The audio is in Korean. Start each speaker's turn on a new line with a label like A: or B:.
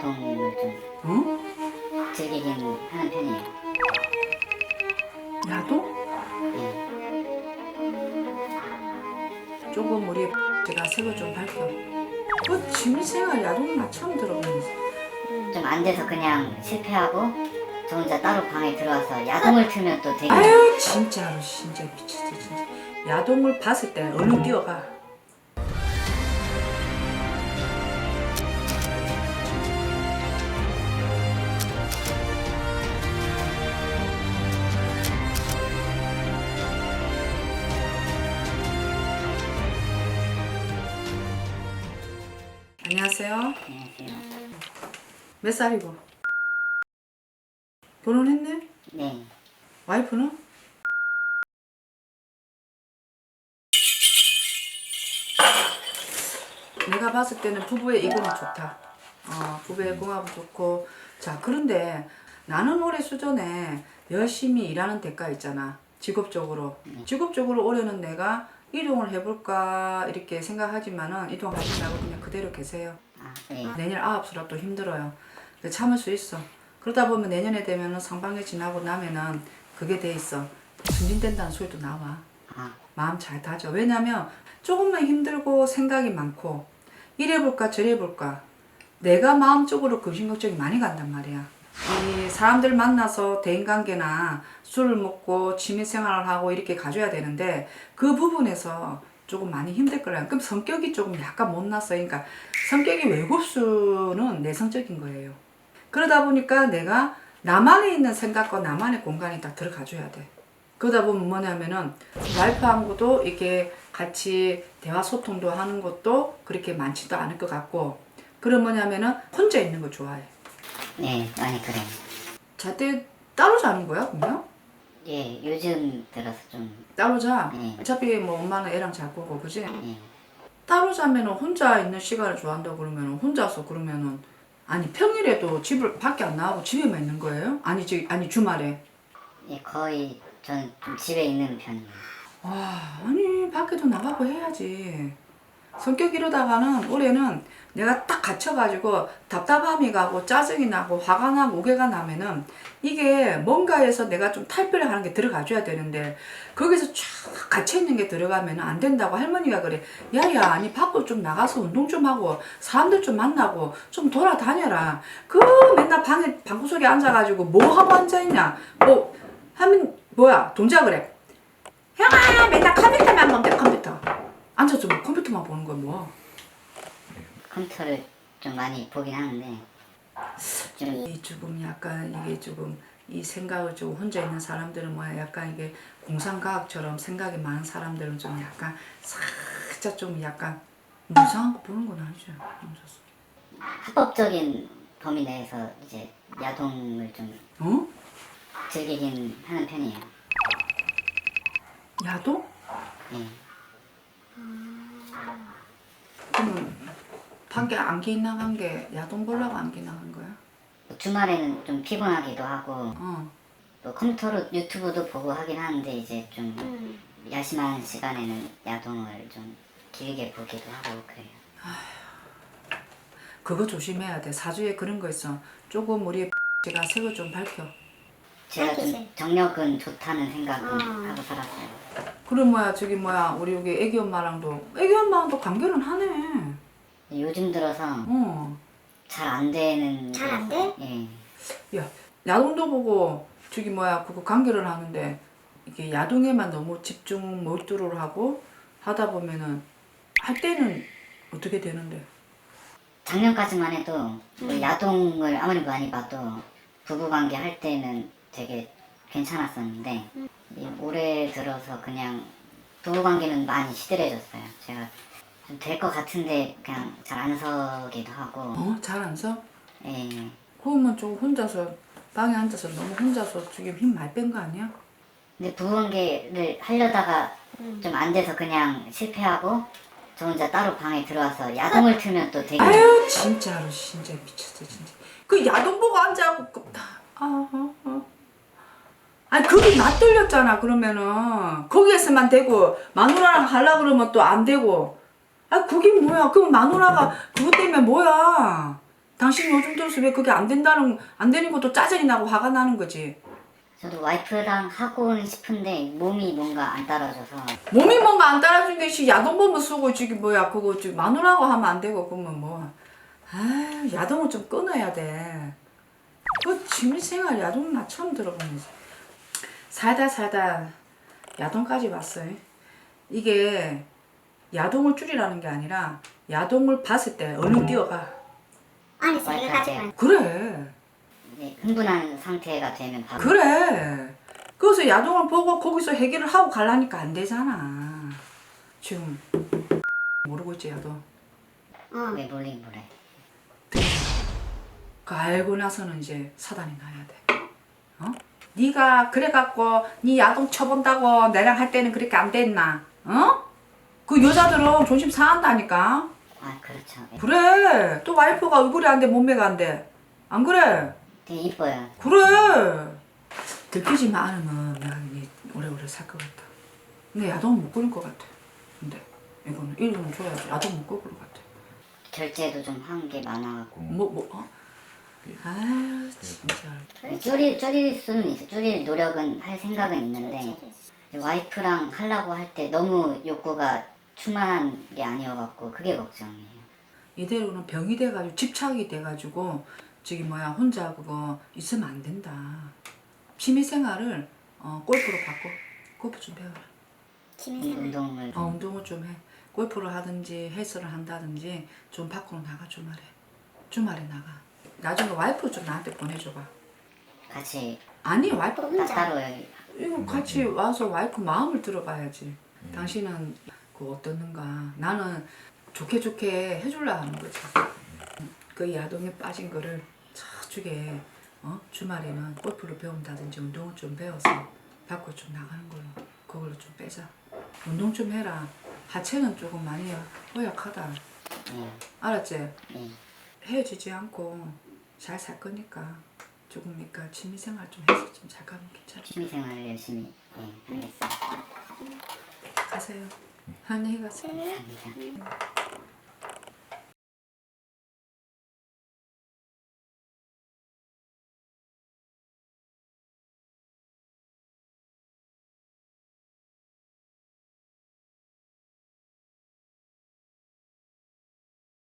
A: 야동을 좀
B: 어?
A: 즐기긴 하는 편이에요.
B: 야동?
A: 예.
B: 조금 우리 제가 색을 좀 밝혀. 그 취미생활 야동 나 처음 들어보면서.
A: 좀안 돼서 그냥 실패하고 저 혼자 따로 방에 들어와서 야동을 틀면 또 되게
B: 아유 진짜로 진짜 미쳤어 진짜. 야동을 봤을 때 얼른 뛰어가. 안녕하세요.
A: 안녕하세요.
B: 몇 살이고? 결혼했네?
A: 네.
B: 와이프는? 내가 봤을 때는 부부의 이금이 좋다. 어, 부부의 궁합이 좋고. 자, 그런데 나는 올해 수전에 열심히 일하는 대가 있잖아. 직업적으로. 직업적으로 올해는 내가 이동을 해볼까 이렇게 생각하지만은 이동하지 말고 그냥 그대로 계세요.
A: 아, 네.
B: 내년 아홉 수라 또 힘들어요. 근데 참을 수 있어. 그러다 보면 내년에 되면은 상반기 지나고 나면은 그게 돼 있어. 승진된다는 소리도 나와.
A: 아,
B: 마음 잘 다져. 왜냐면 조금만 힘들고 생각이 많고 이래볼까 저래볼까 내가 마음적으로 금신걱정이 많이 간단 말이야. 이 사람들 만나서 대인관계나 술을 먹고 취미생활을 하고 이렇게 가져야 되는데 그 부분에서 조금 많이 힘들 거야. 그럼 성격이 조금 약간 못났어. 그러니까 성격이 외국수는 내성적인 거예요. 그러다 보니까 내가 나만에 있는 생각과 나만의 공간에 딱 들어가줘야 돼. 그러다 보면 뭐냐면은 와이프하고도 이렇게 같이 대화 소통도 하는 것도 그렇게 많지도 않을 것 같고 그럼 뭐냐면은 혼자 있는 거 좋아해.
A: 네, 많이 그래요.
B: 잘때 따로 자는 거야 그러면?
A: 예, 요즘 들어서 좀,
B: 따로 자.
A: 네.
B: 어차피 뭐 엄마는 애랑 잘 거고 그지?
A: 예.
B: 따로 자면은 혼자 있는 시간을 좋아한다 그러면은 혼자서 그러면은 아니 평일에도 집을 밖에 안 나가고 집에만 있는 거예요? 아니 저 아니 주말에
A: 예, 거의 저는 좀 집에 있는 편이에요.
B: 와 아니 밖에도 나가고 해야지 성격 이러다가는 올해는 내가 딱 갇혀가지고 답답함이 가고 짜증이 나고 화가 나고 오개가 나면은 이게 뭔가에서 내가 좀 탈피를 하는 게 들어가줘야 되는데 거기서 쫙 갇혀있는 게 들어가면은 안 된다고 할머니가 그래. 야야 아니 밖으로 좀 나가서 운동 좀 하고 사람들 좀 만나고 좀 돌아다녀라. 그 맨날 방에 방구석에 앉아가지고 뭐 하고 앉아있냐? 뭐 하면 뭐야? 동작을 해. 형아 맨날 컴퓨터만 보는데 컴퓨터 앉아서 뭐 컴퓨터만 보는 거야 뭐
A: 컴퓨터를 좀 많이 보긴 하는데, 좀,
B: 이 조금 약간 이게 조금 이 생각을 좀 혼자 있는 사람들은 뭐야 약간 이게 공상과학처럼 생각이 많은 사람들은 좀 약간 살짝 좀 약간 무상한 거 보는 건 아니죠 혼자서
A: 합법적인 범위 내에서 이제 야동을 좀
B: 어?
A: 즐기긴 하는 편이에요.
B: 야동?
A: 예.
B: 그러면 밖에 안기 나간 게 야동 보려고 안기 나간 거야?
A: 뭐 주말에는 좀 피곤하기도 하고,
B: 어
A: 또 컴퓨터로 유튜브도 보고 하긴 하는데, 이제 좀 야심한 시간에는 야동을 좀 길게 보기도 하고 그래요.
B: 그거 조심해야 돼 사주에 그런 거 있어 조금 우리 제가 색을 좀 밝혀
A: 제가 좀. 정력은 좋다는 생각은
C: 어.
A: 하고 살았어요.
B: 그럼 뭐야 저기 뭐야 우리 여기 애기 엄마랑도 애기 엄마랑도 관계는 하네
A: 요즘 들어서
B: 어
A: 잘 안 되는
C: 잘안
A: 게 있어요. 예.
B: 야, 야동도 보고 저기 뭐야 그거 관계를 하는데 이게 야동에만 너무 집중 몰두를 하고 하다 보면은 할 때는 어떻게 되는데?
A: 작년까지만 해도 뭐 야동을 아무리 많이 봐도 부부관계 할 때는 되게 괜찮았었는데 이 올해 들어서 그냥 부부관계는 많이 시들해졌어요. 제가 좀 될 것 같은데 그냥 잘 안 서기도 하고
B: 어? 잘 안 서?
A: 예.
B: 그러면 저 혼자서 방에 앉아서 너무 혼자서 지금 힘 많이 뺀 거 아니야?
A: 근데 부부관계를 하려다가 좀 안 돼서 그냥 실패하고 저 혼자 따로 방에 들어와서 야동을 틀면 또 되게
B: 아유 진짜로 진짜 미쳤어 진짜. 그 야동 보고 앉아갖고 그- 다 아, 아, 아. 아니 그게 맞들렸잖아 그러면은 거기에서만 되고 마누라랑 하려 그러면 또 안 되고 아 그게 뭐야 그럼 마누라가 그것 때문에 뭐야 당신 요즘 들어서 왜 그게 안 된다는 안 되는 것도 짜증이 나고 화가 나는 거지.
A: 저도 와이프랑 하고는 싶은데 몸이 뭔가 안 따라줘서
B: 몸이 뭔가 안 따라준 게 씨, 야동범을 쓰고 지금 뭐야 그거 지금 마누라고 하면 안 되고 그러면 뭐 아, 야동을 좀 끊어야 돼. 그 취미생활 야동 나 처음 들어보는 살다 살다 야동까지 왔어요. 이게 야동을 줄이라는 게 아니라 야동을 봤을 때 얼른 뛰어가.
C: 아니 저희가
A: 와이프한테.
C: 가지고
B: 그래.
A: 이제 흥분한 상태가 되면 바로
B: 그래. 그래서 야동을 보고 거기서 해결을 하고 가려니까 안 되잖아. 지금 모르고 있지 야동.
A: 어왜 몰린 거래
B: 그 알고 나서는 이제 사단이 나야 돼. 어? 네가 그래갖고 네 야동 쳐본다고 내랑 할 때는 그렇게 안 됐나? 어? 그 여자들은 존심 상한다니까.
A: 아 그렇죠 예.
B: 그래. 또 와이프가 얼굴이 안 돼, 몸매가 안 돼. 안 그래?
A: 되게 이뻐요
B: 그래. 들키지만 않으면 내가 이게 오래오래 살 것 같아. 근데 야동은 못 끊을 것 같아. 근데 이거는 이름은 줘야지. 야동 못 끊을 것 같아.
A: 결제도 좀 한 게 많아갖고
B: 뭐 뭐? 어? 아유 진짜.
A: 줄일 줄일 수는 있어 줄일 노력은 할 생각은 있는데 와이프랑 하려고 할 때 너무 욕구가 충만한 게 아니어갖고 그게 걱정이에요
B: 이대로는 병이 돼가지고 집착이 돼가지고 저기 뭐야 혼자 그거 있으면 안 된다. 취미생활을 어, 골프로 바꿔. 골프 좀 배워라.
C: 취미생활
A: 운동을
B: 어, 운동을 좀 해. 골프를 하든지 헬스를 한다든지 좀 밖으로 나가 주말에. 주말에 나가. 나중에 와이프 좀 나한테 보내줘봐.
A: 같이
B: 아니 와이프
C: 혼자
A: 따로 여기
B: 이거 같이 와서 와이프 마음을 들어봐야지. 당신은 그 어떻는가. 나는 좋게 좋게 해줄라 하는 거지. 그 야동에 빠진 거를 저쪽에 어? 주말에는 골프를 배운다든지 운동을 좀 배워서 밖으로 좀 나가는 걸로 그걸로 좀 빼자. 운동 좀 해라. 하체는 조금 많이 허약하다.
A: 예,
B: 알았지?
A: 예.
B: 헤어지지 않고 잘 살 거니까 조금니까 취미생활 좀 해서 좀 잘 가면 괜찮아.
A: 취미생활 열심히 예, 하겠습니다
B: 가세요.
A: 羽がさ。